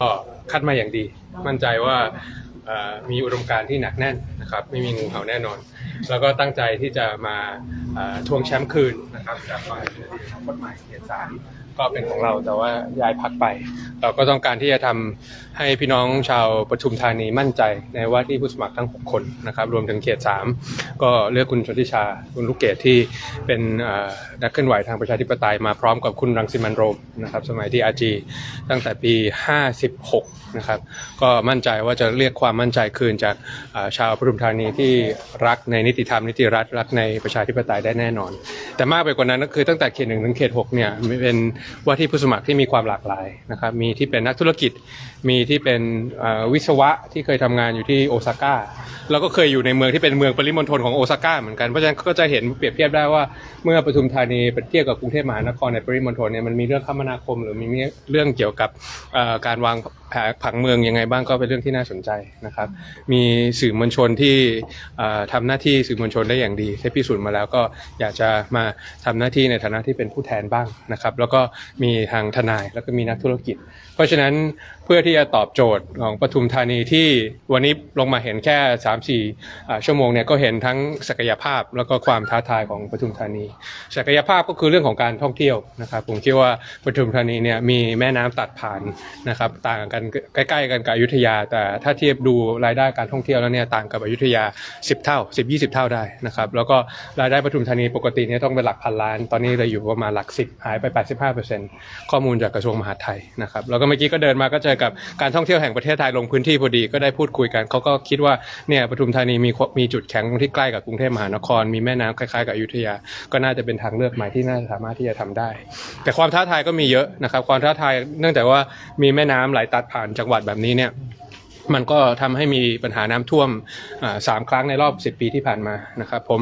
ก็คัดมาอย่างดี มั่นใจว่ามีอุดมการณ์ที่หนักแน่นนะครับไม่มีงูเห่าแน่นอน แล้วก็ตั้งใจที่จะมาทวงแชมป์คืนนะครับจากฝ่ายกฎหมายเขตสามก็เป็นของเราแต่ว่าย้ายพักไป เราก็ต้องการที่จะทำ ให้พี่น้องชาวปทุมธานีมั่นใจในว่าที่ผู้สมัครทั้ง 6 คนนะครับ รวมถึงเขต 3 ก็เลือกคุณชนทิชา คุณลูกเกดที่เป็นนักเคลื่อนไหวทางประชาธิปไตยมาพร้อมกับคุณรังสิมันโรมนะครับสมัยที่อาจีตั้งแต่ปี 56 นะครับ ก็มั่นใจว่าจะเรียกความมั่นใจคืนจากชาวปทุมธานีที่รักในนิติธรรมนิติรัฐรักในประชาธิปไตยได้แน่นอน แต่มากไปกว่านั้นก็คือตั้งแต่เขตหนึ่งถึงเขตหกเนี่ยเป็นว่าที่ผู้สมัครที่มีความหลากหลายนะครับมีที่เป็นนักธุรกิจ มีที่เป็นวิศวะที่เคยทำงานอยู่ที่โอซาก้าแล้วก็เคยอยู่ในเมืองที่เป็นเมืองปริมณฑลของโอซาก้าเหมือนกันเพราะฉะนั้นก็จะเห็นเปรียบเทียบได้ว่าเมื่อปทุมธานีเปรียบเทียบกับกรุงเทพมหานครในปริมณฑลเนี่ยมันมีเรื่องคมนาคม หรือมีเรื่องเกี่ยวกับการวาง ผนผังเมืองยังไงบ้างก็เป็นเรื่องที่น่าสนใจนะครับ มีสื่อมวลชนที่เอ่อทำหน้าที่สื่อมวลชนได้อย่างดีได้พิสูจน์มาแล้วก็อยากจะมาทำหน้าที่ในฐานะที่เป็นผู้แทนบ้างนะครับ แล้วก็มีทางทนายแล้วก็มีนักธุรกิจ เพราะฉะนั้นเพื่อที่จะตอบโจทย์ของปทุมธานีที่วันนี้ลงมาเห็นแค่ 3 4อ่าชั่วโมงเนี่ยก็เห็นทั้งศักยภาพแล้วก็ความท้าทายของปทุมธานี ศักยภาพก็คือเรื่องของการท่องเที่ยวนะครับ ผมคิดว่าปทุมธานีเนี่ยมีแม่น้ำตัดผ่านนะครับต่างกันใกล้ๆกันกับอยุธยา แต่ถ้าเทียบดูรายได้การท่องเที่ยวแล้วเนี่ยต่างกับอยุธยา 10 เท่า 10 20 เท่าได้นะครับแล้วก็รายได้ปทุมธานีปกติเนี่ยต้องเป็นหลักพันล้าน ตอนนี้เลยอยู่ประมาณหลัก10หายไป 85%ข้อมูลจากกระทรวงมหาดไทยนะครับแล้วก็เมื่อกี้ก็เดินมาก็เจอกับการท่องเที่ยวแห่งประเทศไทยลงพื้นที่พอดีก็ได้พูดคุยกันเขาก็คิดว่าเนี่ยปทุมธานีมีมีจุดแข็งตรงที่ใกล้กับกรุงเทพมหานคร มีแม่น้ำคล้ายๆกับอยุธยา ก็น่าจะเป็นทางเลือกใหม่ที่น่าสามารถที่จะทำได้ แต่ความท้าทายก็มีเยอะนะครับความท้าทายเนื่องจากว่ามีแม่น้ำไหลตัดผ่านจังหวัดแบบนี้เนี่ยมันก็ทำให้มีปัญหาน้ำท่วมสามครั้งในรอบ 10 ปีที่ผ่านมานะครับผม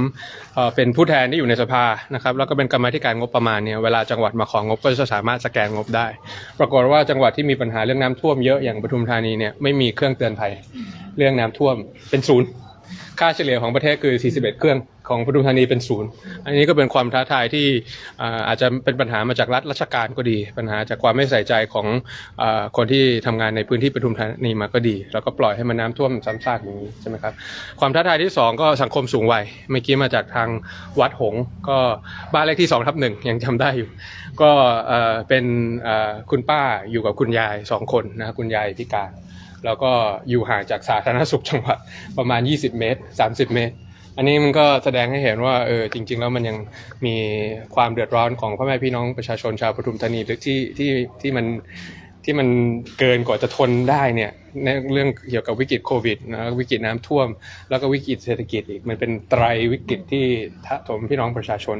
เป็นผู้แทนที่อยู่ในสภานะครับแล้วก็เป็นกรรมธิการงบประมาณเนี่ยเวลาจังหวัดมาของงบก็จะสามารถสแกนงบได้ ปรากฏว่าจังหวัดที่มีปัญหาเรื่องน้ำท่วมเยอะอย่างปทุมธานีเนี่ยไม่มีเครื่องเตือนภัยเรื่องน้ำท่วมเป็นศูนย์ ค่าเฉลี่ยของประเทศคือ 41 เครื่องของปทุมธานีเป็นศูนย์อันนี้ก็เป็นความท้าทายที่อาจจะเป็นปัญหามาจากรัฐราชการก็ดี ปัญหาจากความไม่ใส่ใจของอคนที่ทำงานในพื้นที่ปทุมธานีมาก็ดี แล้วก็ปล่อยให้มันน้ำท่วมซ้ำซากอย่างนี้ใช่ไหมครับความท้าทายที่สองก็สังคมสูงวัยเมื่อกี้มาจากทางวัดหงก็บ้านเลขที่2ทับหนึ่งยังจำได้อยู่ ก็เป็นคุณป้าอยู่กับคุณยายสองคนนะคุณยายพิการ แล้วก็อยู่ห่างจากสาธารณสุขจังหวัดประมาณ 20 เมตร 30 เมตร อันนี้มันก็แสดงให้เห็นว่าเออจริง ๆ แล้วมันยังมีความเดือดร้อนของพ่อแม่พี่น้องประชาชนชาวปทุมธานีที่ที่ที่มันที่มันเกินกว่าจะทนได้เนี่ยในเรื่องเกี่ยวกับวิกฤตโควิดนะวิกฤตน้ำท่วม แล้วก็วิกฤตเศรษฐกิจอีกมันเป็นไตรวิกฤตที่ทับถมพี่น้องประชาชน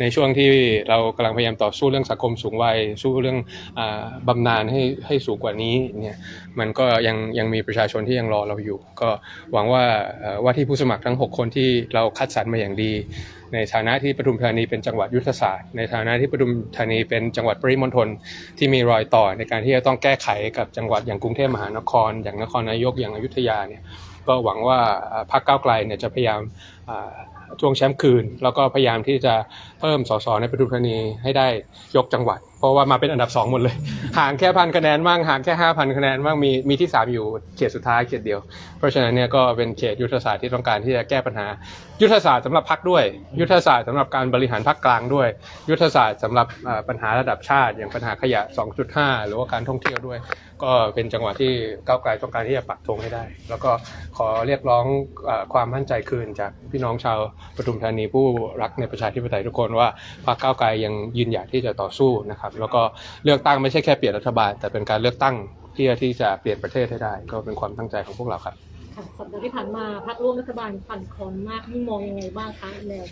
ในช่วงที่เรากำลังพยายามต่อสู้เรื่องสังคมสูงวัยสู้เรื่องอาบำนาญให้ให้สูงกว่านี้เนี่ยมันก็ยังยังมีประชาชนที่ยังรอเราอยู่ ก็หวังว่าว่าที่ผู้สมัครทั้ง 6 คนที่เราคัดสรรมาอย่างดีในฐานะที่ปทุมธานีเป็นจังหวัดยุทธศาสตร์ ในฐานะที่ปทุมธานีเป็นจังหวัดปริมณฑลที่มีรอยต่อในการที่จะต้องแก้ไขกับจังหวัดอย่างกรุงเทพมหานครอย่างนครนายกอย่างอยุธยาเนี่ยก็หวังว่าพรรคก้าวไกลเนี่ยจะพยายามอ่าทวงแชมป์คืน แล้วก็พยายามที่จะเพิ่มสสในปทุมธานีให้ได้ยกจังหวัด เพราะว่ามาเป็นอันดับสองหมดเลย ห่างแค่พันคะแนนบ้างห่างแค่ห้าพันคะแนนบ้างมีมีที่สามอยู่เขตสุดท้ายเขตเดียว เพราะฉะนั้นเนี่ยก็เป็นเขตยุทธศาสตร์ที่ต้องการที่จะแก้ปัญหา ยุทธศาสตร์สำหรับพักด้วย ยุทธศาสตร์สำหรับการบริหารพักกลางด้วย ยุทธศาสตร์สำหรับปัญหาระดับชาติ อย่างปัญหาขยะ 2.5 หรือว่าการท่องเที่ยวด้วย ก็เป็นจังหวะที่ก้าวไกลต้องการที่จะปักธงให้ได้ แล้วก็ขอเรียกร้องอความมั่นใจคืนจากพี่น้องชาวปทุมธานีผู้รักในประชาธิปไตยทุกคนว่าพรรคก้าวไกลยังยืนหยัดที่จะต่อสู้นะครับ แล้วก็เลือกตั้งไม่ใช่แค่เปลี่ยนรัฐบาล แต่เป็นการเลือกตั้งที่จะที่จะเปลี่ยนประเทศให้ได้ ก็เป็นความตั้งใจของพวกเราครับค่ะสัปดาห์ที่ผ่านมาพักร่วมรัฐบาลปั่นคลอนมากนี่มองยังไงบ้างคะแนว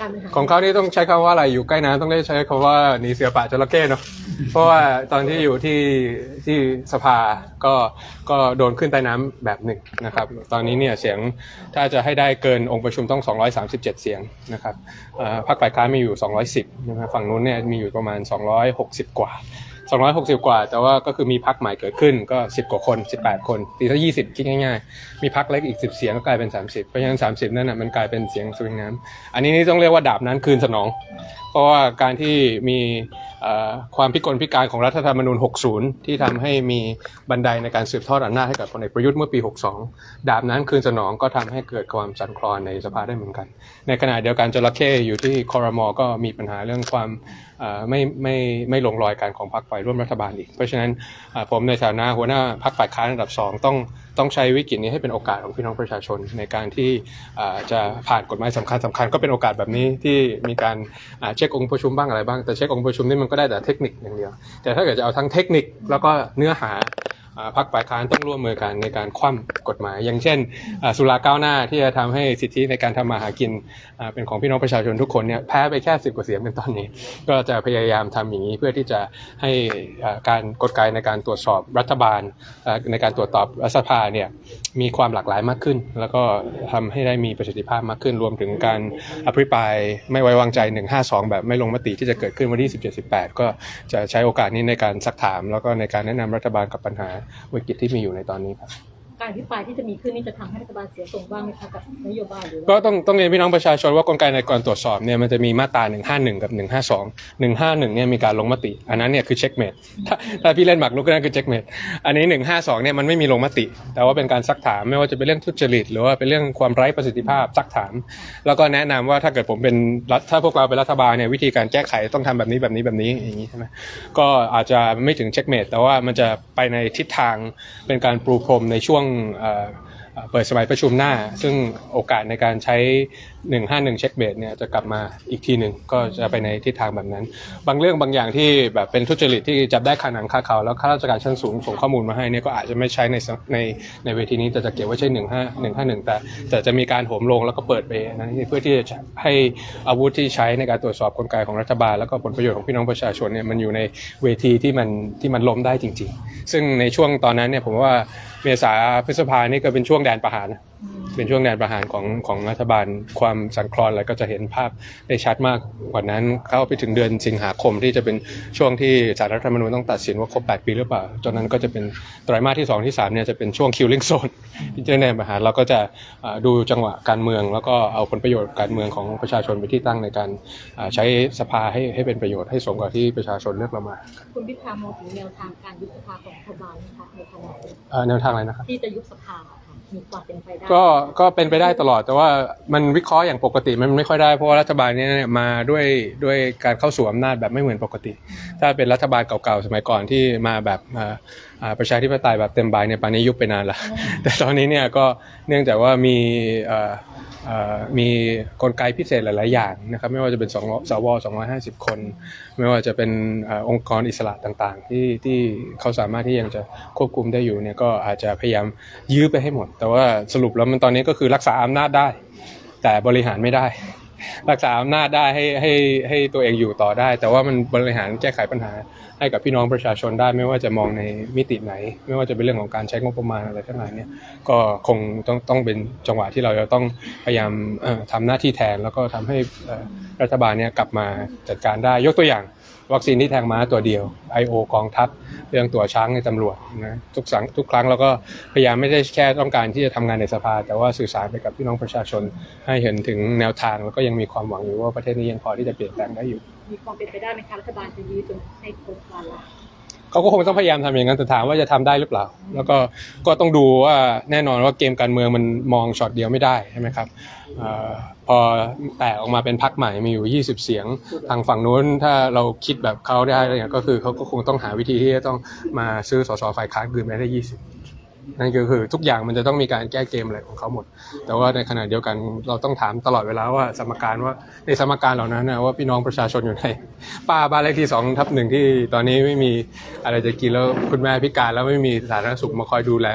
การบริหารของเขานี่ต้องใช้คำว่าอะไรอยู่ใกล้น้ำต้องได้ใช้คำว่าหนีเสือป่าจระเข้เนาะเพราะว่าตอนที่อยู่ที่ที่สภาก็ก็โดนขึ้นใต้น้ำแบบหนึ่งนะครับ ตอนนี้เนี่ยเสียงถ้าจะให้ได้เกินองค์ประชุมต้อง 237 เสียงนะครับเอ่อพรรคฝ่ายค้านมีอยู่ 210นะครับฝั่งนู้นเนี่ยมีอยู่ประมาณ 260 กว่า 260 กว่า แต่ว่าก็คือมีพักใหม่เกิดขึ้นก็ 10 กว่าคน 18 คนตีถ้า20 คิดง่ายๆ มีพักเล็กอีก 10 เสียงก็กลายเป็น 30 เพราะฉะนั้น 30 นั่นน่ะมันกลายเป็นเสียงสวิงน้ำอันนี้นี่ต้องเรียกว่าดาบนั้นคืนสนอง เพราะว่าการที่มี ความพิกลพิการของรัฐธรรมนูญ 60 ที่ทำให้มีบันไดในการสืบทอดอำนาจให้กับพลเอกประยุทธ์เมื่อปี 62 ดาบนั้นคืนสนองก็ทำให้เกิดความสั่นคลอนในสภาได้เหมือนกัน ในขณะเดียวกันจระเข้อยู่ที่คอรมอก็มีปัญหาเรื่องความไม่ไม่ไม่ลงรอยกันของพรรคฝ่ายร่วมรัฐบาลอีก เพราะฉะนั้นผมในฐานะหัวหน้าพรรคฝ่ายค้านอันดับสองต้องต้องใช้วิกฤตนี้ให้เป็นโอกาสของพี่น้องประชาชนในการที่จะผ่านกฎหมายสำคัญสำคัญก็เป็นโอกาสแบบนี้ที่มีการเช็คองค์ประชุมบ้างอะไรบ้างแต่เช็คองค์ประชุมนี่มันก็ได้แต่เทคนิคอย่างเดียว แต่ถ้าเกิดจะเอาทั้งเทคนิคแล้วก็เนื้อหา พรรคฝ่ายค้านต้องร่วมมือกันในการคว่ำกฎหมาย อย่างเช่น สุราก้าวหน้าที่จะทำให้สิทธิในการทำมาหากินเป็นของพี่น้องประชาชนทุกคนเนี่ยแพ้ไปแค่สิบกว่าเสียงเป็นตอนนี้ ก็จะพยายามทำอย่างนี้เพื่อที่จะให้การกฎไกในการตรวจสอบรัฐบาลในการตรวจสอบรัฐสภาเนี่ยมีความหลากหลายมากขึ้น แล้วก็ทำให้ได้มีประสิทธิภาพมากขึ้น รวมถึงการอภิปรายไม่ไว้วางใจ 152 แบบไม่ลงมติที่จะเกิดขึ้นวันที่17-18 ก็จะใช้โอกาสนี้ในการซักถาม แล้วก็ในการแนะนำรัฐบาลกับปัญหาวิกฤตที่มีอยู่ในตอนนี้ครับ การอภิปรายที่จะมีขึ้นนี่จะทำให้รัฐบาลเสียทรงบ้างไหมคะกับนโยบายหรือก็ต้องต้องเรียนพี่น้องประชาชนว่ากลไกในการตรวจสอบเนี่ยมันจะมีมาตรา 151 กับ 152 151เนี่ยมีการลงมติ อันนั้นเนี่ยคือเช็คเมดถ้าถ้าพี่เล่นหมากรุกก็นั่นคือเช็คเมดอันนี้ 152เนี่ยมันไม่มีลงมติ แต่ว่าเป็นการซักถามไม่ว่าจะเป็นเรื่องทุจริต หรือว่าเป็นเรื่องความไร้ประสิทธิภาพซักถาม แล้วก็แนะนำว่าถ้าเกิดผมเป็นรัฐถ้าพวกเราเป็นรัฐบาลเนี่ยวิธีการแก้ไขต้องทำแบบนี้แบบนี้แบบนี้อย่างนี้ใช่ไหมก็อาจจะไม่ถึงเช็คเมดแต่ว่ามันจะไปในทิศทางเป็นการปรูพรมในช่วงเปิดสมัยประชุมหน้า ซึ่งโอกาสในการใช้ 151 เช็คเบสเนี่ยจะกลับมาอีกทีหนึ่งก็จะไปในทิศทางแบบนั้น บางเรื่องบางอย่างที่แบบเป็นทุจริตที่จับได้คาหนังคาเขา แล้วข้าราชการชั้นสูงส่งข้อมูลมาให้เนี่ยก็อาจจะไม่ใช้ในในในเวทีนี้แต่จะเก็บไว้ใช้15 151 แต่แต่จะมีการโหมลงแล้วก็เปิดไปนะเพื่อที่จะให้อาวุธที่ใช้ในการตรวจสอบกลไกของรัฐบาล แล้วก็ผลประโยชน์ของพี่น้องประชาชนเนี่ยมันอยู่ในเวทีที่มันที่มันล้มได้จริง ๆ ซึ่งในช่วงตอนนั้นเนี่ยผมว่าเมษาพฤษภานี่ก็เป็นช่วงแดนประหาร เป็นช่วงแดนประหารของของรัฐบาลความสั่นคลอนอะไรก็จะเห็นภาพได้ชัดมากกว่านั้น เข้าไปถึงเดือนสิงหาคมที่จะเป็นช่วงที่สารรัฐธรรมนูญต้องตัดสินว่าครบ 8 ปีหรือเปล่าจนนั้นก็จะเป็นไตรมาสที่ 2 ที่ 3 เนี่ยจะเป็นช่วง killing zone ที่จะแดนประหารเราก็จะอ่าดูจังหวะการเมือง แล้วก็เอาผลประโยชน์การเมืองของประชาชนไปนที่ตั้งในการอ่าใช้สภาให้ให้เป็นประโยชน์ให้สมกับที่ประชาชนเลือกเรามา คุณพิธามองถึงแนวทางการยุบสภาของรัฐบาลนะคะในขณะนี้เอ่อแนวทางอะไรนะครับที่จะยุบสภาค่ะ มีความเป็นไปได้ก็ก็เป็นไปได้ตลอด แต่ว่ามันวิเคราะห์อย่างปกติมันไม่ค่อยได้เพราะว่ารัฐบาลเนี้มาด้วยด้วยการเข้าสู่อำนาจแบบไม่เหมือนปกติ ถ้าเป็นรัฐบาลเก่าๆสมัยก่อนที่มาแบบอ่าอ่าประชาธิปไตยแบบเต็มใบเนี่ยป่านนี้ยุบไปนานละแต่ตอนนี้เนี่ยก็เนื่องจากว่ามีเอ่อเอ่อ มีกลไกพิเศษหลาย ๆ อย่างนะครับไม่ว่าจะเป็น2สว250 คน ไม่ว่าจะเป็นออองค์กรอิสระต่าง ๆ ที่ที่เขาสามารถที่ยังจะควบคุมได้อยู่เนี่ยก็อาจจะพยายามยื้อไปให้หมด แต่ว่าสรุปแล้วมันตอนนี้ก็คือรักษาอำนาจได้ แต่บริหารไม่ได้ รักษาอำนาจได้ให้ให้ให้ตัวเองอยู่ต่อได้ แต่ว่ามันบริหารแก้ไขปัญหา ให้กับพี่น้องประชาชนได้ไม่ว่าจะมองในมิติไหน ไม่ว่าจะเป็นเรื่องของการใช้งบประมาณอะไรทั้งหลายเนี่ยก็คงต้องต้องเป็นจังหวะที่เราจะต้องพยายามเอ่อทำหน้าที่แทน แล้วก็ทำให้รัฐบาลเนี่ยกลับมาจัดการได้ยกตัวอย่างวัคซีนที่แทงม้าตัวเดียว I.O. กองทัพเรื่องตัวช้างในตำรวจนะทุกสังทุกครั้งเราก็พยายามไม่ได้แค่ต้องการที่จะทำงานในสภา แต่ว่าสื่อสารไปกับพี่น้องประชาชน ให้เห็นถึงแนวทางแล้วก็ยังมีความหวังอยู่ว่าประเทศนี้ยังพอที่จะเปลี่ยนแปลงได้อยู่ มีความเป็นไปได้ไหมคะรัฐบาลจะยืดจนให้ครบวาระเขาก็คงต้องพยายามทำอย่างนั้นแต่ถามว่าจะทำได้หรือเปล่า แล้วก็ก็ต้องดูว่าแน่นอนว่าเกมการเมืองมันมองช็อตเดียวไม่ได้ใช่ไหมครับออพอแตกออกมาเป็นพักใหม่มีอยู่ 20 เสียง ทางฝั่งนู้นถ้าเราคิดแบบเขาได้เนี่ยก็คือเขาก็คงต้องหาวิธีที่จะต้องมาซื้อสสฝ่ายค้านคืนมาได้ 20 นั่นก็คือทุกอย่างมันจะต้องมีการแก้เกมอะไรของเขาหมด แต่ว่าในขณะเดียวกันเราต้องถามตลอดเวลาว่าสมการว่าในสมการเหล่านั้นนะว่าพี่น้องประชาชนอยู่ไหนป้าบ้านเลขที่สองทับหนึ่งที่ตอนนี้ไม่มีอะไรจะกินแล้วคุณแม่พิการแล้วไม่มีสาธารณสุขมาคอยดูแล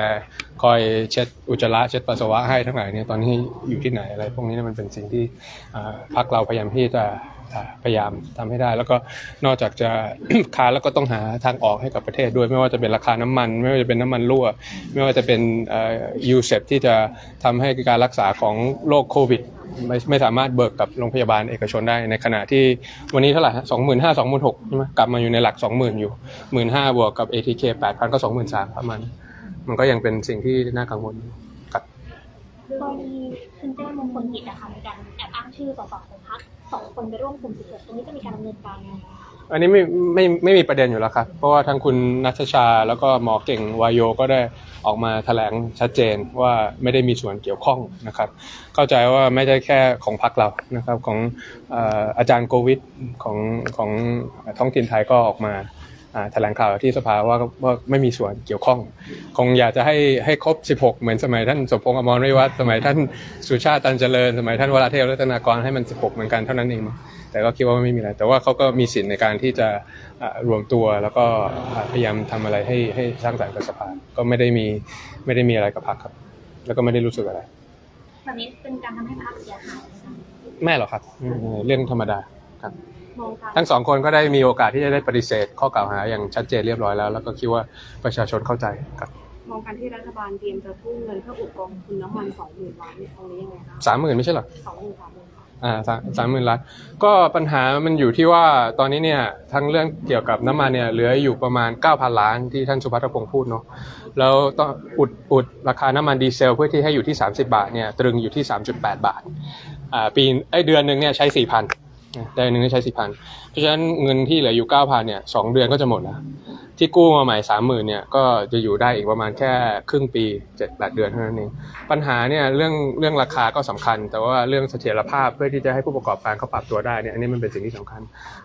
คอยเช็ดอุจจาระเช็ดปัสสาวะให้ทั้งหลายเนี่ยตอนนี้อยู่ที่ไหนอะไร พวกนี้มันเป็นสิ่งที่พรรคเราพยายามที่จะ พยายามทำให้ได้ แล้วก็นอกจากจะค้าแล้วก็ต้องหาทางออกให้กับประเทศด้วย ไม่ว่าจะเป็นราคาน้ำมัน ไม่ว่าจะเป็นน้ำมันรั่ว ไม่ว่าจะเป็นยูเซที่จะทำให้การรักษาของโรคโควิดไม่ไม่สามารถเบิกกับโรงพยาบาลเอกชนได้ในขณะที่วันนี้เท่าไหร่สองหมื่นห้าสองหมื่นหกใช่ไหมกลับมาอยู่ในหลักสองหมื่นอยู่หมื่นห้าบวกกับ ATK แปดพันก็สองหมื่นสามประมาณมันก็ยังเป็นสิ่งที่น่ากังวลอยู่ครับกรณีคุณเจ้มงคลกิจอะค่ะมีการแอบอ้างชื่อสสของพรรค สองคนไปร่วมกลุ่มฉุกเอ็ดตรงนี้จะมีการดำเนินการยังไงคะอันนี้ไม่ไม่ไม่มีประเด็นอยู่แล้วครับ เพราะว่าทั้งคุณนัชชาแล้วก็หมอเก่งวายโยก็ได้ออกมาแถลงชัดเจนว่าไม่ได้มีส่วนเกี่ยวข้องนะครับ เข้าใจว่าไม่ใช่แค่ของพรรคเรานะครับของเอ่ออาจารย์โควิดของของท้องถิ่นไทยก็ออกมา แถลงข่าวที่สภาว่าว่าไม่มีส่วนเกี่ยวข้อง คงอยากจะให้ให้ครบ 16 เหมือนสมัยท่านสมพงษ์อมรวิวัฒน์สมัยท่านสุชาติตันเจริญ สมัยท่านวราเทพรัตนากรให้มัน 16 เหมือนกันเท่านั้นเอง แต่ก็คิดว่าไม่มีอะไร แต่ว่าเขาก็มีสิทธิ์ในการที่จะอ่ารวมตัวแล้วก็อ่าพยายามทำอะไรให้ให้สร้างสรรค์กับสภาก็ไม่ได้มีไม่ได้มีอะไรกับพรรคครับ แล้วก็ไม่ได้รู้สึกอะไรแบบนี้เป็นการทำให้พรรคเสียหายไหมคะไม่หรอกครับอืมเรื่องธรรมดาครับ มองการทั้งสองคนก็ได้มีโอกาสที่จะได้ปฏิเสธ ข้อกล่าวหาอย่างชัดเจนเรียบร้อยแล้ว แล้วก็คิดว่าประชาชนเข้าใจครับมองการที่รัฐบาลเตรียมจะทุ่มเงินเพื่ออุดกองทุนน้ำมันสองหมื่นล้านเนี่ยตรงนี้ยังไงคะสามหมื่นไม่ใช่เหรอสองหมื่นสามหมื่นค่ะอ่าสามสามหมื่นล้านก็ปัญหามันอยู่ที่ว่าตอนนี้เนี่ยทั้งเรื่องเกี่ยวกับน้ำมันเนี่ยเหลืออยู่ประมาณ 9,000 ล้านที่ท่านสุพัฒนพงศ์พูดเนาะแล้วต้องอุดอุดราคาน้ำมันดีเซลเพื่อที่ให้อยู่ที่ 30 บาทเนี่ยตรึงอยู่ที่ 3.8 บาทอ่าปีไอยเดือนหนึ่งเนี่ยใช้ 4,000 นะเดือนหนึ่งเนี่ยใช้4,000เพราะฉะนั้นเงินที่เหลืออยู่9,000เนี่ยสองเดือนก็จะหมดแล้วที่กู้มาใหม่30,000เนี่ยก็จะอยู่ได้อีกประมาณแค่ครึ่งปี7-8เดือนเท่านั้นเองปัญหาเนี่ยเรื่องเรื่องราคาก็สำคัญ แต่ว่าเรื่องเสถียรภาพเพื่อที่จะให้ผู้ประกอบการเขาปรับตัวได้เนี่ยอันนี้มันเป็นสิ่งที่สำคัญ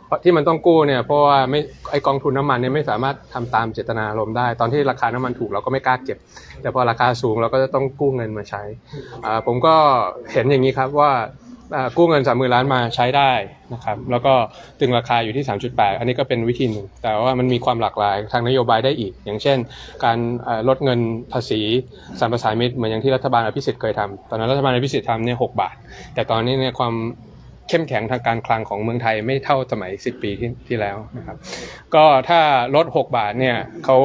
เพราะที่มันต้องกู้เนี่ยเพราะว่าไม่ไอกองทุนน้ำมันเนี่ยไม่สามารถทำตามเจตนารมณ์ได้ ตอนที่ราคาน้ำมันถูกเราก็ไม่กล้าเก็บ แต่พอราคาสูงเราก็จะต้องกู้เงินมาใช้ผมก็เห็นอย่างนี้ครับว่า กู้เงินสามหมื่นล้านมาใช้ได้นะครับแล้วก็ตึงราคาอยู่ที่ 3.8 อันนี้ก็เป็นวิธีหนึ่ง แต่ว่ามันมีความหลากหลายทางนโยบายได้อีก อย่างเช่น การลดเงินภาษีสรรพสามิตเหมือนอย่างที่รัฐบาลอภิสิทธิ์เคยทำตอนนั้นรัฐบาลอภิสิทธิ์ทำเนี่ยหกบาท แต่ตอนนี้เนี่ยความ เข้มแข็งทางการคลังของเมืองไทยไม่เท่าสมัย 10 ปีที่ที่แล้วนะครับ ก็ถ้าลด 6 บาทเนี่ยเขา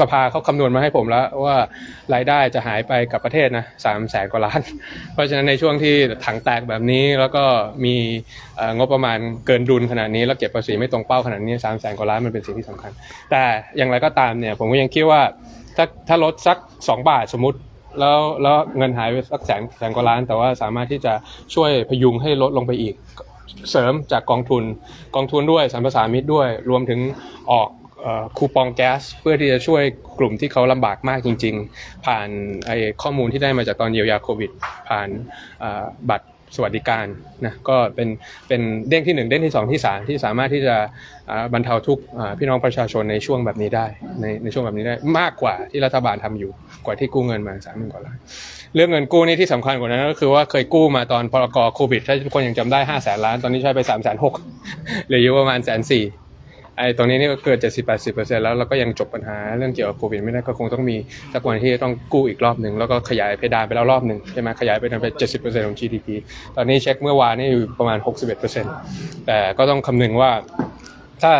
สภาเขาคำนวณมาให้ผมแล้วว่ารายได้จะหายไปกับประเทศนะสามแสนกว่าล้าน เพราะฉะนั้นในช่วงที่ถังแตกแบบนี้แล้วก็มีเอ่องบประมาณเกินดุลขนาดนี้ แล้วเก็บภาษีไม่ตรงเป้าขนาดนี้สามแสนกว่าล้านมันเป็นสิ่งที่สำคัญ แต่อย่างไรก็ตามเนี่ยผมก็ยังคิดว่าถ้าถ้าลดสัก 2 บาทสมมติ แล้วแล้วเงินหายไปสักแสนแสนกว่าล้าน แต่ว่าสามารถที่จะช่วยพยุงให้ลดลงไปอีก เสริมจากกองทุน กองทุนด้วยสรรพสามิตด้วย รวมถึงออกออคูปองแก๊สเพื่อที่จะช่วยกลุ่มที่เขาลำบากมากจริง ๆ ผ่านไอ้ข้อมูลที่ได้มาจากตอนเยียวยาโควิด ผ่านบัตร สวัสดิการนะก็เป็นเป็นเด้งที่หนึ่งเด้งที่สองที่สามที่สามารถที่จะบรรเทาทุกข์พี่น้องประชาชนในช่วงแบบนี้ได้ในในช่วงแบบนี้ได้มากกว่าที่รัฐบาลทำอยู่กว่าที่กู้เงินมาสามหมื่นกว่าล้านเรื่องเงินกู้นี่ที่สำคัญกว่านั้นก็คือว่าเคยกู้มาตอนพรกโควิดถ้าทุกคนยังจำได้ห้าแสนล้านตอนนี้ใช้ไปสามแสนหกเหลืออยู่ประมาณแสนสี่ ไอ้ตรงนี้นี่ก็เกิดเจ็ดสิบแปดสิบเปอร์เซ็นต์แล้วเราก็ยังจบปัญหาเรื่องเกี่ยวกับโควิดไม่ได้ก็คงต้องมีสักวันที่ต้องกู้อีกรอบหนึ่งแล้วก็ขยายเพดานไปแล้วรอบหนึ่งใช่ไหมขยายไปเป็นเจ็ดสิบเปอร์เซ็นต์ของ GDP ตอนนี้เช็คเมื่อวานนี่อยู่ประมาณหกสิบเอ็ดเปอร์เซ็นต์แต่ก็ต้องคำนึงว่าถ้า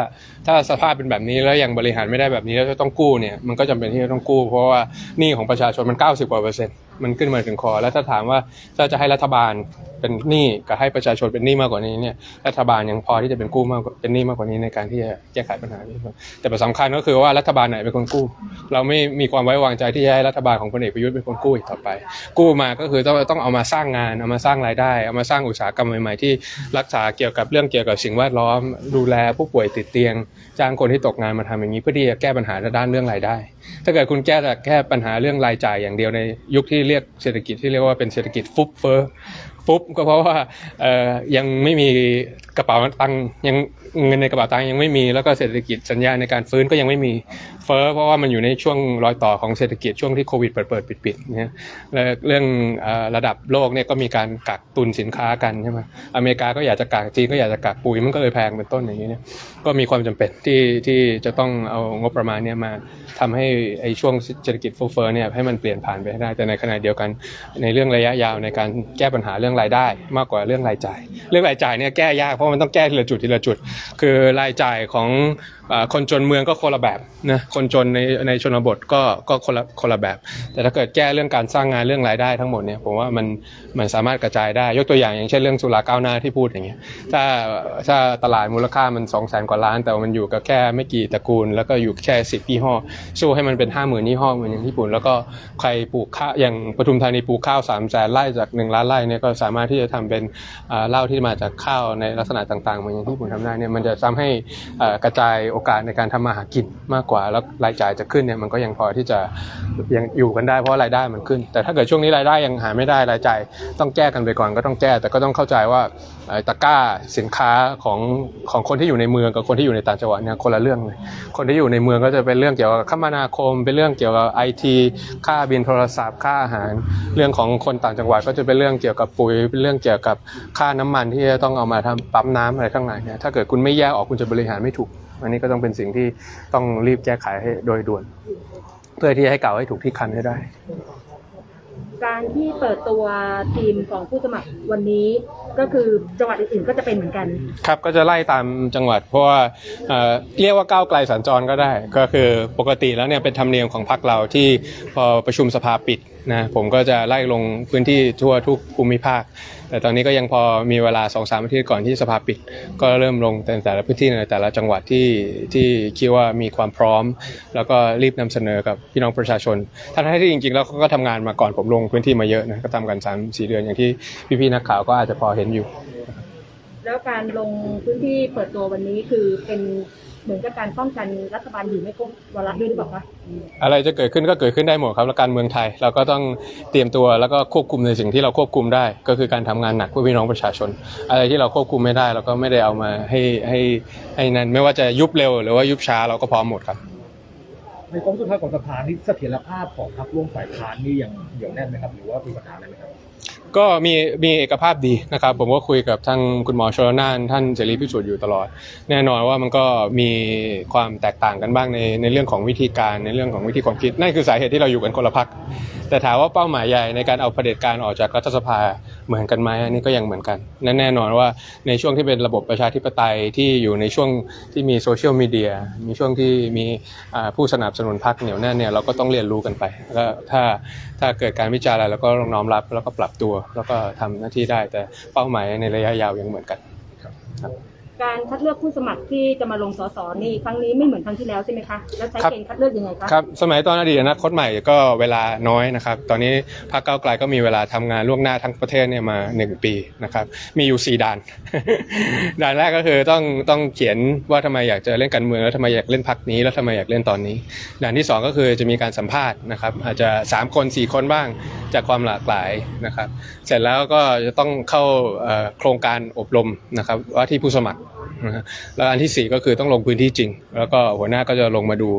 ถ้าสภาพเป็นแบบนี้แล้วยังบริหารไม่ได้แบบนี้แล้วจะต้องกู้เนี่ยมันก็จำเป็นที่จะต้องกู้ เพราะว่าหนี้ของประชาชนมัน 90กว่าเปอร์เซ็นต์มันขึ้นมาถึงคอ แล้วถ้าถามว่าถ้าจะให้รัฐบาลเป็นหนี้กับให้ประชาชนเป็นหนี้มากกว่านี้เนี่ยรัฐบาลยังพอที่จะเป็นกู้มากเป็นหนี้มากกว่านี้ในการที่จะแก้ไขปัญหานี้แต่ประสำคัญก็คือว่ารัฐบาลไหนเป็นคนกู้ เราไม่มีความไว้วางใจที่จะให้รัฐบาลของพลเอกประยุทธ์เป็นคนกู้อีกต่อไป กู้มาก็คือต้องต้องเอามาสร้างงานเอามาสร้างรายได้เอามาสร้างอุตสาหกรรมใหม่ๆที่รักษาเกี่ยวกับเรื่องเกี่ยวกับสิ่งแวดล้อม ดูแลผู้ป่วยติดเตียงจ้างคนที่ตกงานมาทำอย่างนี้เพื่อที่จะแก้ปัญหาด้านเรื่องรายได้ ถ้าเกิดคุณแก้แต่แค่ปัญหาเรื่องรายจ่ายอย่างเดียวในยุคที่เรียกเศรษฐกิจที่เรียกว่าเป็นเศรษฐกิจฟุบเฟ้อฟุบก็เพราะว่ายังไม่มี ระเป๋าตังค์ยังเงินในกระเป๋าตังค์ยังไม่มี แล้วก็เศรษฐกิจสัญญาณในการฟื้นก็ยังไม่มีเฟ้อเพราะว่ามันอยู่ในช่วงรอยต่อของเศรษฐกิจช่วงที่โควิดเปิดเปิดปิดปิดเนี่ยและเรื่องระดับโลกเนี่ยก็มีการกักตุนสินค้ากันใช่ไหมอเมริกาก็อยากจะกักจีนก็อยากจะกักปุ๋ยมันก็เลยแพงเป็นต้นอย่างนี้เนี่ยก็มีความจำเป็นที่ที่จะต้องเอางบประมาณเนี้มาทำให้ไอ้ช่วงเศรษฐกิจเฟ้อเนี่ยให้มันเปลี่ยนผ่านไปได้แต่ในขณะเดียวกันในเรื่องระยะยาวในการแก้ปัญหาเรื่องรายได้ มากกว่าเรื่องรายจ่าย เรื่องรายจ่ายเนี่ยแก้ยากเพราะมันต้องแก้ทีละจุดทีละจุด คือรายจ่ายของ คนจนเมืองก็คนละแบบนะคนจนในในชนบทก็ก็คนละคนละแบบ แต่ถ้าเกิดแก้เรื่องการสร้างงานเรื่องรายได้ทั้งหมดเนี่ยผมว่ามันมันสามารถกระจายได้ยกตัวอย่างอย่างเช่นเรื่องสุราก้าวหน้าที่พูดอย่างเงี้ยถ้าถ้าตลาดมูลค่ามัน2 0 0แสนกว่าล้าน แต่ว่ามันอยู่กับแค่ไม่กี่ตระกูล แล้วก็อยู่แค่สิบยี่ห้อสู้ให้มันเป็นห้าหมื่นยี่ห้อเหมือนอย่างญี่ปุ่น แล้วก็ใครปลูกข้าวอย่างปทุมธานีปลูกข้าว3 0 0แสนไร่จาก 1 ล้านไร่เนี่ยก็สามารถที่จะทำเป็นอ่าเหล้าที่มาจากข้าวในลักษณะต่างๆเหมือนอย่างที่ญี่ปุ่นทำได้เนี่ยมันจะทำให้กระจายโอกาสในการทำมาหากินมากกว่า แล้วรายจ่ายจะขึ้นเนี่ยมันก็ยังพอที่จะยังอยู่กันได้เพราะรายได้มันขึ้น แต่ถ้าเกิดช่วงนี้รายได้ยังหาไม่ได้รายจ่ายต้องแก้กันไปก่อนก็ต้องแก้ แต่ก็ต้องเข้าใจว่าตะกร้าสินค้าของของคนที่อยู่ในเมืองกับคนที่อยู่ในต่างจังหวัดเนี่ยคนละเรื่องเลยคนที่อยู่ในเมืองก็จะเป็นเรื่องเกี่ยวกับคมนาคม เป็นเรื่องเกี่ยวกับไอทีค่าบินโทรศัพท์ ค่าอาหาร เรื่องของคนต่างจังหวัดก็จะเป็นเรื่องเกี่ยวกับปุ๋ยเป็นเรื่องเกี่ยวกับค่าน้ำมันที่จะต้องเอามาทำปั๊มน้ำอะไรทั้งหลายเนี่ยถ้าเกิดคุณไม่แยกออกคุณจะบริหารไม่ถูก อันนี้ก็ต้องเป็นสิ่งที่ต้องรีบแก้ไขให้โดยด่วน เพื่อที่จะให้เก่าให้ถูกที่คันให้ได้ การที่เปิดตัวทีมของผู้สมัครวันนี้ก็คือจังหวัดอื่นๆก็จะเป็นเหมือนกัน ครับก็จะไล่ตามจังหวัดเพราะว่าเอ่อเรียกว่าก้าวไกลสัญจรก็ได้ ก็คือปกติแล้วเนี่ยเป็นธรรมเนียมของพรรคเราที่พอประชุมสภาปิดนะผมก็จะไล่ลงพื้นที่ทั่วทุกภูมิภาค แต่ตอนนี้ก็ยังพอมีเวลา2อสามอาทิตย์ก่อนที่สภาปิด ก็เริ่มลงแต่แต่ละพื้นที่ในแต่ละจังหวัดที่ที่คิดว่ามีความพร้อม แล้วก็รีบนำเสนอกับพี่น้องประชาชนทั้งที่จริงๆแล้วเขาก็ทำงานมาก่อนผมลงพื้นที่มาเยอะนะก็ทำกัน3 4เดือนอย่างที่พี่ๆนักข่าวก็อาจจะพอเห็นอยู่ แล้วการลงพื้นที่เปิดตัววันนี้คือเป็น เหมือนกับการป้องกันรัฐบาลอยู่ไม่ครบวาระด้วยหรือเปล่าคะอะไรจะเกิดขึ้นก็เกิดขึ้นได้หมดครับ แล้วการเมืองไทยเราก็ต้องเตรียมตัวแล้วก็ควบคุมในสิ่งที่เราควบคุมได้ ก็คือการทำงานหนักเพื่อพี่น้องประชาชน อะไรที่เราควบคุมไม่ได้เราก็ไม่ได้เอามาให้ให้ให้นั้นไม่ว่าจะยุบเร็วหรือว่ายุบช้าเราก็พร้อมหมดครับในโค้งสุดท้ายของสภานี่เสถียรภาพของพรรคร่วมฝ่ายค้านนี่ยังเหนียวแน่นไหมครับ หรือว่ามีปัญหาอะไรไหมครับ ก็มีมีเอกภาพดีนะครับ ผมก็คุยกับทั้งคุณหมอชลนานท่านเสรีพิสุทธิ์อยู่ตลอด แน่นอนว่ามันก็มีความแตกต่างกันบ้างในในเรื่องของวิธีการในเรื่องของวิธีความคิดนั่นคือสาเหตุที่เราอยู่กันคนละพัก แต่ถามว่าเป้าหมายใหญ่ในการเอาเผด็จการออกจากรัฐสภาเหมือนกันไหมอันนี้ก็ยังเหมือนกันและแน่นอนว่าในช่วงที่เป็นระบบประชาธิปไตยที่อยู่ในช่วงที่มีโซเชียลมีเดียมีช่วงที่มีผู้สนับสนุนพรรคเหนียวแน่นเนี่ยเราก็ต้องเรียนรู้กันไปแล้วถ้าถ้าเกิดการวิจารณ์อะไรเราก็น้อมรับแล้วก็ปรับตัวแล้วก็ทำหน้าที่ได้แต่เป้าหมายในระยะยาวยังเหมือนกัน การคัดเลือกผู้สมัครที่จะมาลงสสนี่ครั้งนี้ไม่เหมือนครั้งที่แล้วใช่ไหมคะแล้วใช้ครับเกณฑ์คัดเลือกยังไงคะครับสมัยตอนอดีตอนาคตใหม่ก็เวลาน้อยนะครับ ตอนนี้พรรคก้าวไกลก็มีเวลาทำงานล่วงหน้าทั้งประเทศเนี่ยมา 1 ปีนะครับมีอยู่ 4ด่านด่านแรกก็คือต้องต้องเขียนว่าทำไมอยากจะเล่นการเมืองแล้วทำไมอยากเล่นพรรคนี้แล้วทำไมอยากเล่นตอนนี้ ด่านที่ 2 ก็คือจะมีการสัมภาษณ์นะครับอาจจะ 3 คน 4 คนบ้างจากความหลากหลายนะครับ เสร็จแล้วก็จะต้องเข้าเอ่อโครงการอบรมนะครับว่าที่ผู้สมัคร นะแล้วอันที่สี่ก็คือต้องลงพื้นที่จริง แล้วก็หัวหน้าก็จะลงมาดู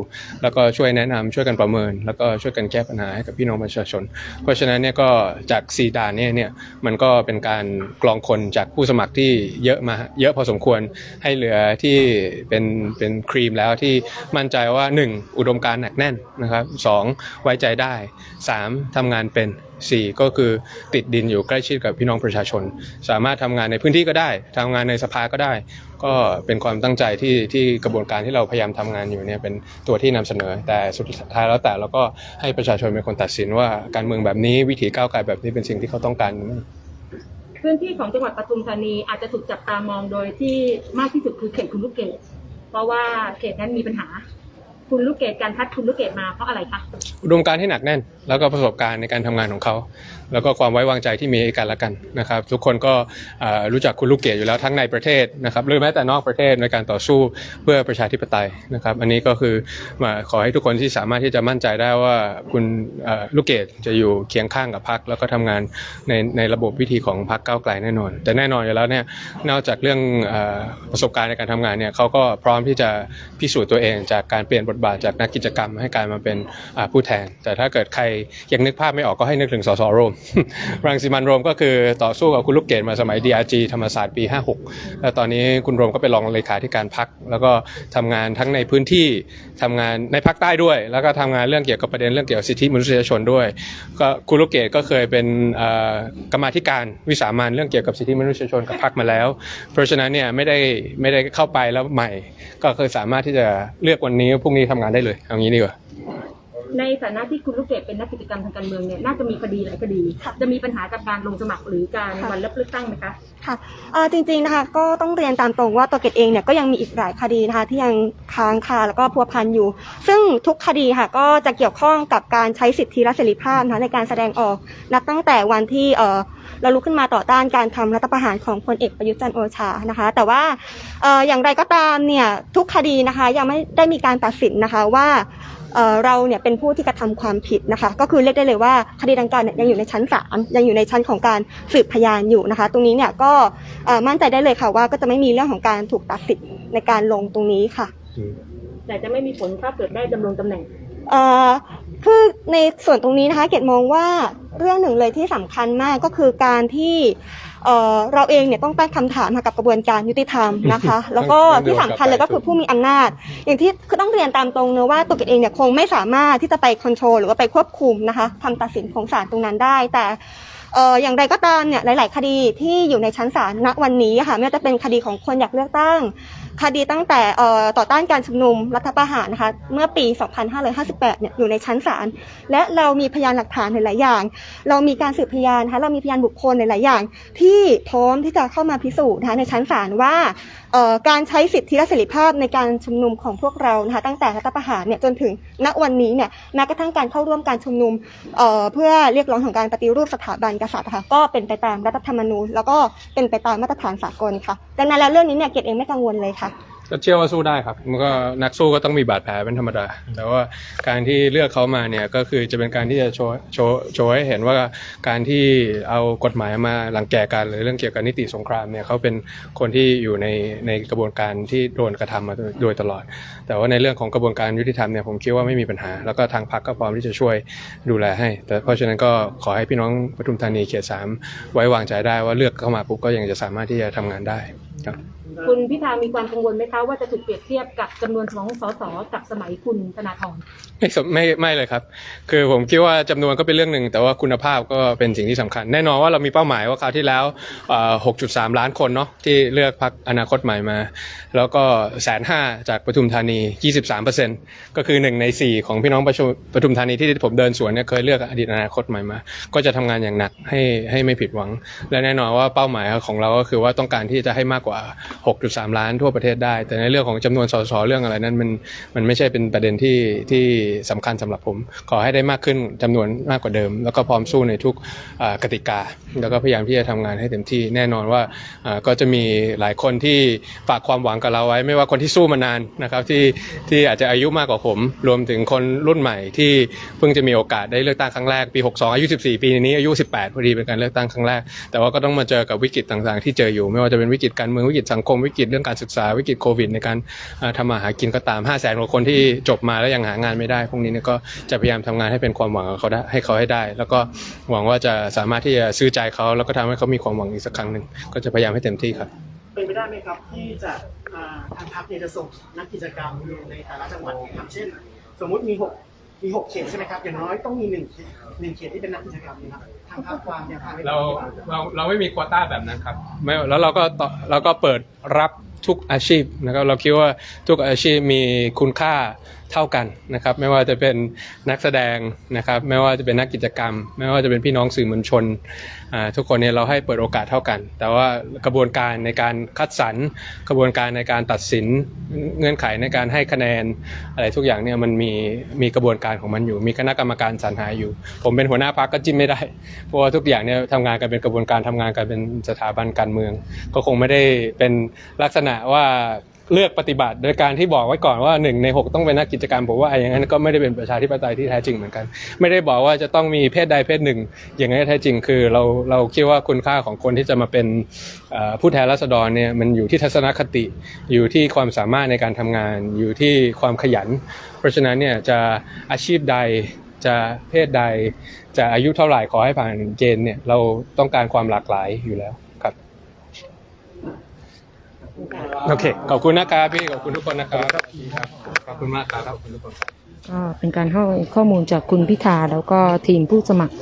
แล้วก็ช่วยแนะนำช่วยกันประเมิน แล้วก็ช่วยกันแก้ปัญหาให้กับพี่น้องประชาชน เพราะฉะนั้นเนี่ยก็จากสีด่านเนี่ยเนี่ยมันก็เป็นการกรองคนจากผู้สมัครที่เยอะมาเยอะพอสมควรให้เหลือที่เป็นเป็นครีมแล้วที่มั่นใจว่า 1. อุดมการณ์หนักแน่นนะครับสองไว้ใจได้ 3. ทำงานเป็น 4ก็คือติดดินอยู่ใกล้ชิดกับพี่น้องประชาชน สามารถทำงานในพื้นที่ก็ได้ทำงานในสภาก็ได้ ก็เป็นความตั้งใจที่ที่กระบวนการที่เราพยายามทำงานอยู่เนี่ยเป็นตัวที่นำเสนอ แต่สุดท้ายแล้วแต่เราก็ให้ประชาชนเป็นคนตัดสินว่าการเมืองแบบนี้วิถีก้าวไกลแบบนี้เป็นสิ่งที่เขาต้องการหรือไม่พื้นที่ของจังหวัดปทุมธานีอาจจะถูกจับตามองโดยที่มากที่สุดคือเขตคุณลูกเกดเพราะว่าเขตนั้นมีปัญหา คุณลูกเกดการคัดคุณลูกเกดมาเพราะอะไรคะอุดมการณ์ที่หนักแน่น แล้วก็ประสบการณ์ในการทำงานของเขา แล้วก็ความไว้วางใจที่มีให้กันและกันนะครับ ทุกคนก็รู้จักคุณลูกเกดอยู่แล้วทั้งในประเทศนะครับหรือแม้แต่นอกประเทศในการต่อสู้เพื่อประชาธิปไตยนะครับ อันนี้ก็คือมาขอให้ทุกคนที่สามารถที่จะมั่นใจได้ว่าคุณลูกเกดจะอยู่เคียงข้างกับพรรคแล้วก็ทำงานในในระบบวิธีของพรรคก้าวไกลแน่นอน แต่แน่นอนอยู่แล้วเนี่ยนอกจากเรื่องอประสบการณ์ในการทำงานเนี่ยเขาก็พร้อมที่จะพิสูจน์ตัวเองจากการเปลี่ยนบทบาทจากนักกิจกรรมให้กลายมาเป็นผู้แทน แต่ถ้าเกิดใครยังนึกภาพไม่ออกก็ให้นึกถึงสสโรม รังสิมันโรมก็คือต่อสู้กับคุณลูกเกดมาสมัย DRG ธรรมศาสตร์ปี 56 แล้วตอนนี้คุณโรมก็เป็นรองเลขาธิการพัก แล้วก็ทำงานทั้งในพื้นที่ทำงานในภาคใต้ด้วย แล้วก็ทำงานเรื่องเกี่ยวกับประเด็นเรื่องเกี่ยวกับสิทธิมนุษยชนด้วย ก็คุณลูกเกดก็เคยเป็นกรรมาธิการวิสามันเรื่องเกี่ยวกับสิทธิมนุษยชนกับพักมาแล้ว เพราะฉะนั้นเนี่ยไม่ได้ไม่ได้เข้าไปแล้วใหม่ ก็เคือสามารถที่จะเลือกวันนี้พรุ่งนี้ทำงานได้เลยเอางี้ดีกว่า ในฐานะที่คุณลูกเกดเป็นนักกิจกรรมทางการเมืองเนี่ยน่าจะมีคดีหลายคดี จะมีปัญหากับการลงสมัครหรือการวันรับเลือกตั้งไหมคะ ค่ะเอ่อจริงๆนะคะก็ต้องเรียนตามตรงว่าตัวเกดเองเนี่ยก็ยังมีอีกหลายคดีนะคะที่ยังค้างคาแล้วก็พัวพันอยู่ ซึ่งทุกคดีค่ะก็จะเกี่ยวข้องกับการใช้สิทธิและเสรีภาพนะคะในการแสดงออกนับตั้งแต่วันที่เอ่อเราลุกขึ้นมาต่อต้านการทำรัฐประหารของพลเอกประยุทธ์จันทร์โอชานะคะ แต่ว่าเอ่ออย่างไรก็ตามเนี่ยทุกคดีนะคะยังไม่ได้มีการตัดสินนะคะว่า เอ่อเราเนี่ยเป็นผู้ที่กระทำความผิดนะคะ ก็คือเรียกได้เลยว่าคดีดังกล่าวเนี่ยยังอยู่ในชั้นศาลยังอยู่ในชั้นของการสืบพยานอยู่นะคะ ตรงนี้เนี่ยก็เอ่อมั่นใจได้เลยค่ะว่าก็จะไม่มีเรื่องของการถูกตัดสิทธิ์ในการลงตรงนี้ค่ะ แต่จะไม่มีผลถ้าเกิดได้ดำรงตำแหน่งเอ่อคือในส่วนตรงนี้นะคะเกดมองว่าเรื่องหนึ่งเลยที่สำคัญมากก็คือการที่ เอ่อเราเองเนี่ยต้องตั้งคำถามค่ะกับกระบวนการยุติธรรมนะคะ แล้วก็ที่สำคัญเลยก็คือผู้มีอำนาจ อย่างที่คือต้องเรียนตามตรงเนอะว่าตัวเกดเองเนี่ยคงไม่สามารถที่จะไปคอนโทรลหรือว่าไปควบคุมนะคะคำตัดสินของศาลตรงนั้นได้ แต่เอ่ออย่างไรก็ตามเนี่ยหลาย ๆ คดีที่อยู่ในชั้นศาลณวันนี้ค่ะไม่ว่าจะเป็นคดีของคนอยากเลือกตั้งคดีตั้งแต่ต่อต้านการชุมนุมรัฐประหารนะคะเมื่อปี 2558 เนี่ยอยู่ในชั้นศาลและเรามีพยานหลักฐานหลาย ๆ อย่าง เรามีการสืบพยานนะคะเรามีพยานบุคคลหลาย ๆ อย่าง ที่พร้อมที่จะเข้ามาพิสูจน์นะคะในชั้นศาลว่าการใช้สิทธิและเสรีภาพในการชุมนุมของพวกเรานะคะตั้งแต่รัฐประหารเนี่ยจนถึงณวันนี้เนี่ยแม้กระทั่งการเข้าร่วมการชุมนุมเเพื่อเรียกร้องของการปฏิรูปสถาบันกษัตริย์ค่ะก็เป็นไปตามรัฐธรรมนูญ แล้วก็เป็นไปตามมาตรฐานสากลค่ะดังนั้นแล้วเรื่องนี้เนี่ยเกดเองไม่กังวลเลยค่ะ ก็เชื่อว่าสู้ได้ครับ มันก็นักสู้ก็ต้องมีบาดแผลเป็นธรรมดา แต่ว่าการที่เลือกเขามาเนี่ยก็คือจะเป็นการที่จะโชว์โชว์โชว์ให้เห็นว่าการที่เอากฎหมายมาหลังแก่กันหรือเรื่องเกี่ยวกับนิติสงครามเนี่ยเขาเป็นคนที่อยู่ในในกระบวนการที่โดนกระทำมาโดยตลอด แต่ว่าในเรื่องของกระบวนการยุติธรรมเนี่ยผมคิดว่าไม่มีปัญหา แล้วก็ทางพรรคก็พร้อมที่จะช่วยดูแลให้ แต่เพราะฉะนั้นก็ขอให้พี่น้องปทุมธานีเขตสามไว้วางใจได้ว่าเลือกเข้ามาปุ๊บก็ยังจะสามารถที่จะทำงานได้ครับ คุณพิธามีความกังวลไหมคะว่าจะถูกเปรียบเทียบกับจำนวนของสสจากสมัยคุณธนาธรไม่สมไม่ไม่เลยครับ คือผมคิดว่าจำนวนก็เป็นเรื่องหนึ่ง แต่ว่าคุณภาพก็เป็นสิ่งที่สำคัญ แน่นอนว่าเรามีเป้าหมายว่าคราวที่แล้ว 6.3 ล้านคนเนาะที่เลือกพักอนาคตใหม่มา แล้วก็แสนห้าจากปทุมธานี 23%ก็คือหนึ่งใน 4 ของพี่น้องประชุมปทุมธานีที่ผมเดินสวนเนี่ยเคยเลือกอดีตอนาคตใหม่มา ก็จะทำงานอย่างหนักให้ให้ไม่ผิดหวัง และแน่นอนว่าเป้าหมายของเราก็คือว่าต้องการที่จะให้มากกว่า6.3 ล้านทั่วประเทศได้ แต่ในเรื่องของจำนวนสสเรื่องอะไรนั้นมันมันไม่ใช่เป็นประเด็นที่ที่สำคัญสำหรับผม ขอให้ได้มากขึ้นจำนวนมากกว่าเดิม แล้วก็พร้อมสู้ในทุกอ่ากติกา แล้วก็พยายามที่จะทำงานให้เต็มที่แน่นอนว่าอ่าก็จะมีหลายคนที่ฝากความหวังกับเราไว้ ไม่ว่าคนที่สู้มานานนะครับที่ที่อาจจะอายุมากกว่าผม รวมถึงคนรุ่นใหม่ที่เพิ่งจะมีโอกาสได้เลือกตั้งครั้งแรกปี 62 อายุ 14 ปีนี้อายุ 18 พอดีเป็นการเลือกตั้งครั้งแรก แต่ว่าก็ต้องมาเจอกับวิกฤตต่างๆ ที่เจออยู่ไม่ว่าจะเป็นวิกฤตการเมืองวิกฤตสังคมวิกฤตเรื่องการศึกษาวิกฤตโควิด ในการทำมาหากินก็ตาม5 0 0แสนกว่าคนที่จบมาแล้วยังหางานไม่ได้ พวกนี้เนี่ยก็จะพยายามทำงานให้เป็นความหวังกับเขาได้ให้เขาให้ได้ แล้วก็หวังว่าจะสามารถที่จะซื้อใจเขาแล้วก็ทำให้เขามีความหวังอีกสักครั้งหนึ่งก็จะพยายามให้เต็มที่ครับเป็นไปได้ไหมครับที่จะทางพรรคเนี่ยจะส่งนักกิจกรรมลงในแต่ละจังหวัดนะครับเช่น สมมุติมีหก มีหกเขตใช่ไหมครับ อย่างน้อยต้องมีหนึ่งเขตหนึ่งเขตที่เป็นนักกิจกรรมนะครับทางพรรควางเนี่ยทางเราเราเราไม่มีควอต้าแบบนั้นครับไม่แล้วเราก็ต่อเราก็เปิดรับทุกอาชีพนะครับ เราคิดว่าทุกอาชีพมีคุณค่า เท่ากันนะครับ ไม่ว่าจะเป็นนักแสดงนะครับ ไม่ว่าจะเป็นนักกิจกรรม ไม่ว่าจะเป็นพี่น้องสื่อมวลชนทุกคนเนี่ยเราให้เปิดโอกาสเท่ากัน แต่ว่ากระบวนการในการคัดสรรกระบวนการในการตัดสินเงื่อนไขในการให้คะแนนอะไรทุกอย่างเนี่ยมันมีมีกระบวนการของมันอยู่ มีคณะกรรมการสรรหาอยู่ ผมเป็นหัวหน้าพรรคก็จิ้มไม่ได้ เพราะว่าทุกอย่างเนี่ยทำงานกันเป็นกระบวนการทำงานกันเป็นสถาบันการเมือง ก็คงไม่ได้เป็นลักษณะว่า เลือกปฏิบัติ โดยการที่บอกไว้ก่อนว่าหนึ่งในหกต้องเป็นนักกิจกรรมผมว่าอย่างนั้นก็ไม่ได้เป็นประชาธิปไตยที่แท้จริงเหมือนกัน ไม่ได้บอกว่าจะต้องมีเพศใดเพศหนึ่ง อย่างนั้นแท้จริงคือเราเราคิดว่าคุณค่าของคนที่จะมาเป็นผู้แทนราษฎรเนี่ยมันอยู่ที่ทัศนคติ อยู่ที่ความสามารถในการทำงาน อยู่ที่ความขยัน เพราะฉะนั้นเนี่ยจะอาชีพใดจะเพศใดจะอายุเท่าไหร่ขอให้ผ่านเกณฑ์เนี่ยเราต้องการความหลากหลายอยู่แล้ว โอเค ขอบคุณนะครับพี่ ขอบคุณทุกคนนะครับ ขอบคุณมากครับ ขอบคุณทุกคนก็เป็นการให้ข้อมูลจากคุณพิธาแล้วก็ทีมผู้สมัคร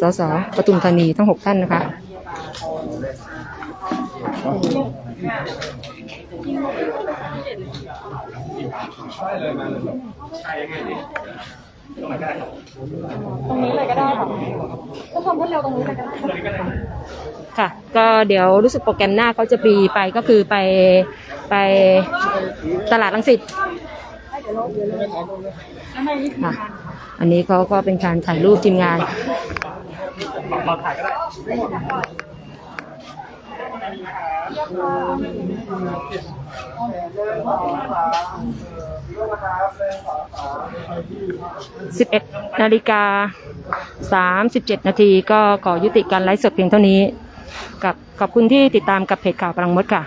สสปทุมธานีทั้งหกท่านนะคะ ตรงนี้เลยก็ได้ค่ะก็ทำให้เร็วตรงนี้เลยก็ได้ค่ะ ก็เดี๋ยวรู้สึกโปรแกรมหน้าเขาจะปีไปก็คือไปไปตลาดลังสิตค่ะอันนี้เขาก็เป็นการถ่ายรูปทีมงาน 11นาฬิกา37 นาทีก็ขอยุติการไลฟ์สดเพียงเท่านี้ กับขอบคุณที่ติดตามกับเพจข่าวพลังมดค่ะ